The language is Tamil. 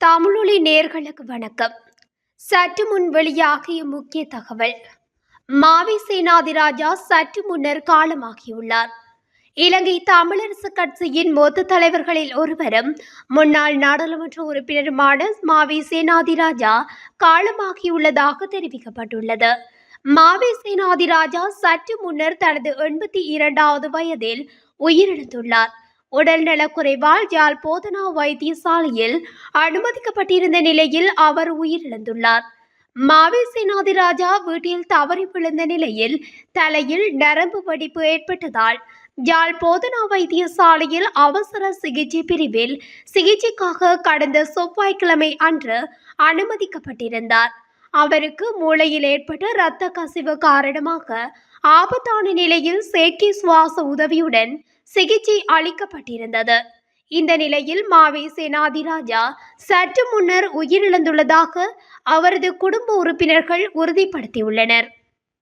தமிழொலி நேர்களுக்கு வணக்கம். சற்று முன் வெளியாகிய முக்கிய தகவல். மாவி சேனாதிராஜா சற்று முன்னர் காலமாகியுள்ளார். இலங்கை தமிழரசு கட்சியின் மொத்த தலைவர்களில் ஒருவரும் முன்னாள் நாடாளுமன்ற உறுப்பினருமான மாவி சேனாதிராஜா காலமாகியுள்ளதாக தெரிவிக்கப்பட்டுள்ளது. மாவி சேனாதிராஜா சற்று முன்னர் தனது எண்பத்தி இரண்டாவது வயதில் உயிரிழந்துள்ளார். உடல்நலக்குறைவால் யாழ் போதனா வைத்தியசாலையில் அனுமதிக்கப்பட்டிருந்த நிலையில் அவர் உயிரிழந்துள்ளார். மாவி சேனாதிராஜா வீட்டில் தவறி விழுந்த நிலையில் தலையில் நரம்பு வடிப்பு ஏற்பட்டதால் யாழ் போதனா வைத்தியசாலையில் அவசர சிகிச்சை பிரிவில் சிகிச்சைக்காக கடந்த செவ்வாய்க்கிழமை அன்று அனுமதிக்கப்பட்டிருந்தார். அவருக்கு மூளையில் ஏற்பட்ட இரத்த கசிவு காரணமாக ஆபத்தான நிலையில் செயற்கை சுவாச உதவியுடன் சிகிச்சை அளிக்கப்பட்டிருந்தது. இந்த நிலையில் மாவி சேனாதிராஜா சற்று முன்னர் உயிரிழந்துள்ளதாக அவரது குடும்ப உறுப்பினர்கள் உறுதிப்படுத்தியுள்ளனர்.